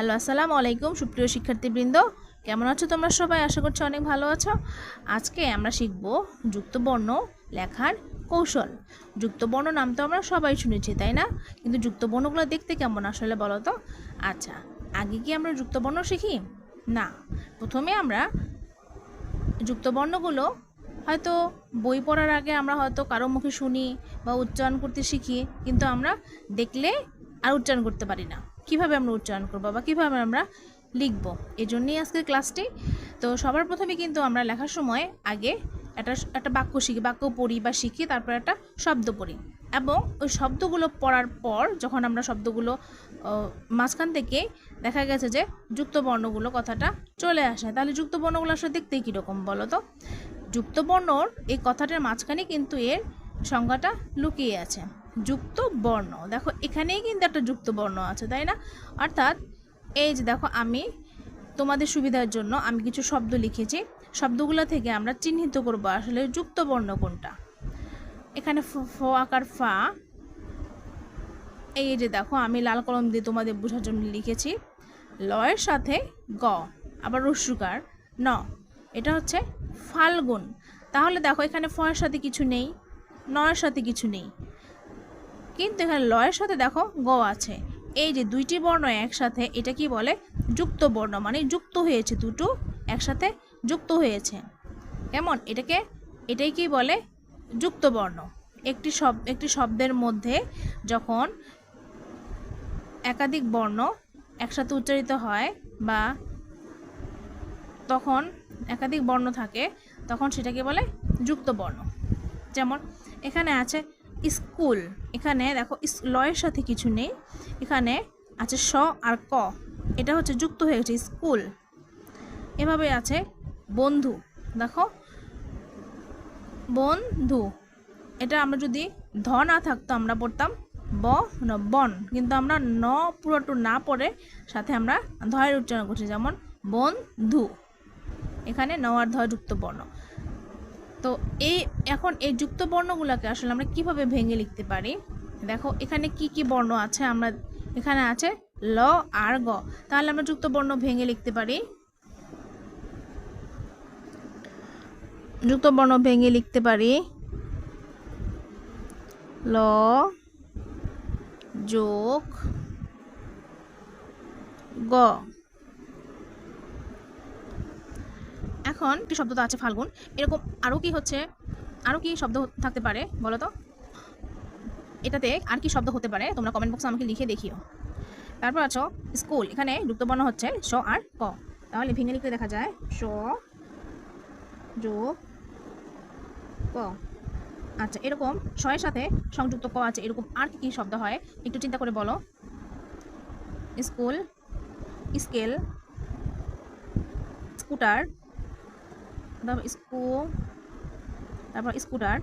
Hello, আসসালামু আলাইকুম সুপ্রিয় শিক্ষার্থীবৃন্দ। কেমন আছো তোমরা সবাই? আশা করছি অনেক ভালো আছো। আজকে আমরা শিখব যুক্তবর্ণ লেখার কৌশল। যুক্তবর্ণ নাম তো আমরা সবাই শুনেছি, তাই না? কিন্তু যুক্তবর্ণগুলো দেখতে কেমন আসলে বলো তো? আচ্ছা আগে কি আমরা যুক্তবর্ণ শিখি? না, প্রথমে আমরা যুক্তবর্ণগুলো হয়তো বই পড়ার আগে আমরা হয়তো কারও মুখে শুনি বা উচ্চারণ করতে শিখি, কিন্তু আমরা দেখলে আর উচ্চারণ করতে পারি না। কীভাবে আমরা উচ্চারণ করব বা কীভাবে আমরা লিখব? এই জন্যই আজকের ক্লাসটি। তো সবার প্রথমে কিন্তু আমরা লেখার সময় আগে একটা একটা বাক্য শিখি। বাক্য পড়ি বা শিখি, তারপর একটা শব্দ পড়ি। এবং ওই শব্দগুলো পড়ার পর যখন আমরা শব্দগুলো মাঝখান থেকে দেখা গেছে যে যুক্ত বর্ণগুলো কথাটা চলে আসে। তাহলে যুক্ত বর্ণগুলো আসলে দেখতে কীরকম বলো তো? যুক্ত বর্ণর এই কথাটার মাঝখানে কিন্তু এর সংজ্ঞাটা লুকিয়ে আছে। যুক্ত বর্ণ। দেখো, এখানেই কিন্তু একটা যুক্ত বর্ণ আছে, তাই না? অর্থাৎ, এই যে দেখো, আমি তোমাদের সুবিধার জন্য আমি কিছু শব্দ লিখেছি। শব্দগুলো থেকে আমরা চিহ্নিত করব আসলে যুক্ত বর্ণ কোনটা। এখানে ফ আকার ফা। এই যে দেখো, আমি লাল কলম দিয়ে তোমাদের বোঝার জন্য লিখেছি। লয়ের সাথে গ, আবার রস্যুকার ন। এটা হচ্ছে ফাল্গুন। তাহলে দেখো, এখানে ফয়ের সাথে কিছু নেই নয়ের সাথে কিছু নেই। কিন্তু এখানে লয়ের সাথে দেখো গ আছে। এই যে দুইটি বর্ণ একসাথে, এটা কি বলে? যুক্ত বর্ণ মানে যুক্ত হয়েছে দুটো একসাথে যুক্ত হয়েছে। কেমন? এটাকে, এটাই কি বলে? যুক্ত বর্ণ। একটি শব, একটি শব্দের মধ্যে যখন একাধিক বর্ণ একসাথে উচ্চারিত হয় বা তখন একাধিক বর্ণ থাকে, তখন সেটাকে বলে যুক্ত বর্ণ। যেমন এখানে আছে স্কুল। এখানে দেখো লয়ের সাথে কিছু নেই। এখানে আছে স আর ক। এটা হচ্ছে যুক্ত হয়ে গেছে স্কুল। এভাবে আছে বন্ধু। দেখো, বন্ধু। এটা আমরা যদি ধ না থাকতো আমরা পড়তাম ব ন, বন। কিন্তু আমরা ন পুরোটু না পড়ে সাথে আমরা ধয়ের উচ্চারণ করছি, যেমন বন্ধু। এখানে ন আর ধ যুক্ত বর্ণ। তো এই এখন এই যুক্ত বর্ণগুলোকে আসলে আমরা কীভাবে ভেঙে লিখতে পারি? দেখো, এখানে কি কি বর্ণ আছে? আমরা এখানে আছে ল আর গ। তাহলে আমরা যুক্ত বর্ণ ভেঙে লিখতে পারি। যুক্ত বর্ণ ভেঙে লিখতে পারি। ল যোগ গ। এখন একটি শব্দ তো আছে ফাল্গুন। এরকম আরও কি হচ্ছে? আরও কি শব্দ থাকতে পারে বলো তো? এটাতে আর কি শব্দ হতে পারে তোমরা কমেন্ট বক্সে আমাকে লিখে দেখিও। তারপর আছো স্কুল এখানে যুক্তবর্ণ হচ্ছে স আর ক। তাহলে ভেঙে লিখতে দেখা যায় স যোগ ক। আচ্ছা এরকম শয়ের সাথে সংযুক্ত ক আছে, এরকম আর কি কি শব্দ হয়? একটু চিন্তা করে বলো। স্কুল স্কেল স্কুটার তারপর স্কু তারপর স্কুটার,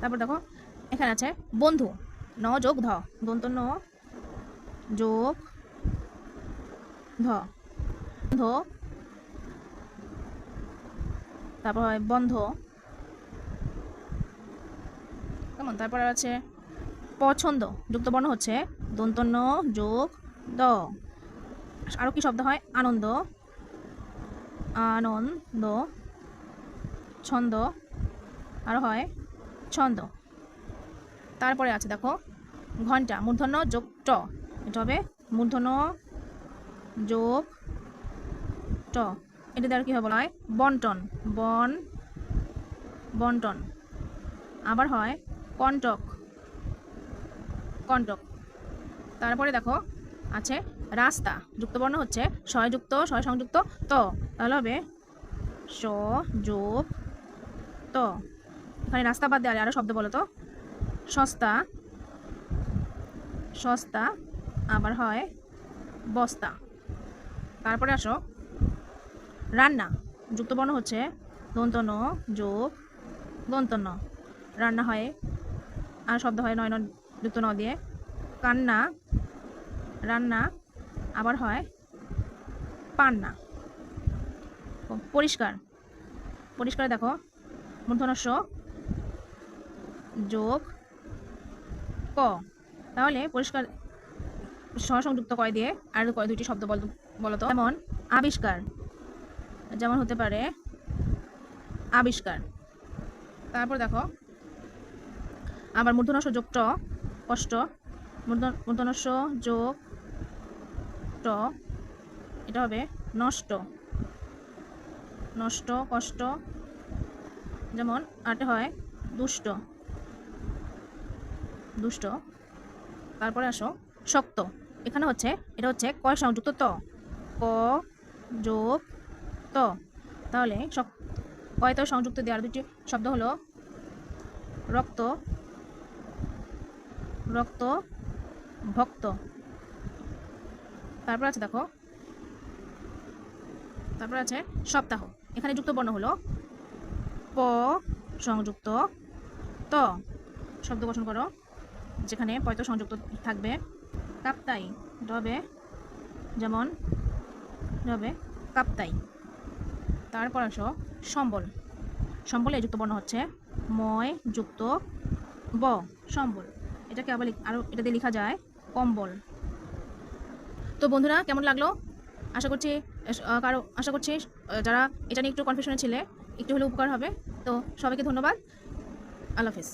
তারপর দেখো, এখানে আছে বন্ধু, ন যোগ ধ দন্ত ন যোগ ধ, বন্ধ, তারপর হয় বন্ধ, কেমন? তারপরে আছে পছন্দ, যুক্ত বর্ণ হচ্ছে ন যোগ দ। আরও কি শব্দ হয়? আনন্দ আনন্দ, ছন্দ, আর হয়, ছন্দ। তারপরে আছে দেখো, ঘণ্টা, মূর্ধন্য যোগ ট। এটা হবে মূর্ধন্য যোগ ট। এটা দ্বারা কী হবে বলা হয়? বন্টন, বন, বন্টন। আবার হয় কণ্টক কণ্টক তারপরে দেখো, আছে রাস্তা। যুক্তবর্ণ হচ্ছে শয় যুক্ত শয় সংযুক্ত ত। তাহলে হবে স যোগ ত এখানে রাস্তা বাদ দেওয়া আরও শব্দ বলো তো। সস্তা সস্তা, আবার হয় বস্তা। তারপরে আসো। রান্না। যুক্তবর্ণ হচ্ছে দন্তন যোগ, দন্তন্য। রান্না হয়, আর শব্দ হয় নয় ন যুক্ত ন দিয়ে। কান্না, রান্না আবার হয় পান্না। ও, পরিষ্কার। পরিষ্কার দেখো। মূর্ধনস্য যোগ ক। তাহলে পরিষ্কার সংযুক্ত কয় দিয়ে আর কয় দুইটি শব্দ বল বলতো? যেমন আবিষ্কার। যেমন হতে পারে আবিষ্কার। তারপর দেখো। আবার মূর্ধনস্য যোগ ট কষ্ট। মূর্ধন- মূর্ধনস্য যোগ ট এটা হবে নষ্ট। নষ্ট, কষ্ট, যেমন আটে হয় দুষ্ট। দুষ্ট। তারপরে আসো শক্ত। এখানে হচ্ছে, এটা হচ্ছে কয় সংযুক্ত ত। ক যোগ ত। তাহলে শক কয় ত সংযুক্ত দেওয়ার দুটি শব্দ হলো রক্ত রক্ত, ভক্ত। তারপর আছে দেখো। তারপর আছে সপ্তাহ। এখানে যুক্ত বর্ণ হলো প সংযুক্ত ত। শব্দ গঠন করো, যেখানে পয়ত সংযুক্ত থাকবে। কাপ্তাই হবে যেমন হবে কাপ্তাই। তারপর আসো সম্বল। সম্বলে যুক্ত বর্ণ হচ্ছে ময় যুক্ত ব, সম্বল। এটাকে আবার আরও এটা দিয়ে লেখা যায় কম্বল। তো বন্ধুরা, কেমন লাগল? আশা করছি কারও আশা করছি যারা এটা নিয়ে একটু কনফিউশনে ছিলে, একটু হলে উপকার হবে। তো সবাইকে ধন্যবাদ। আল্লাহ হাফিজ।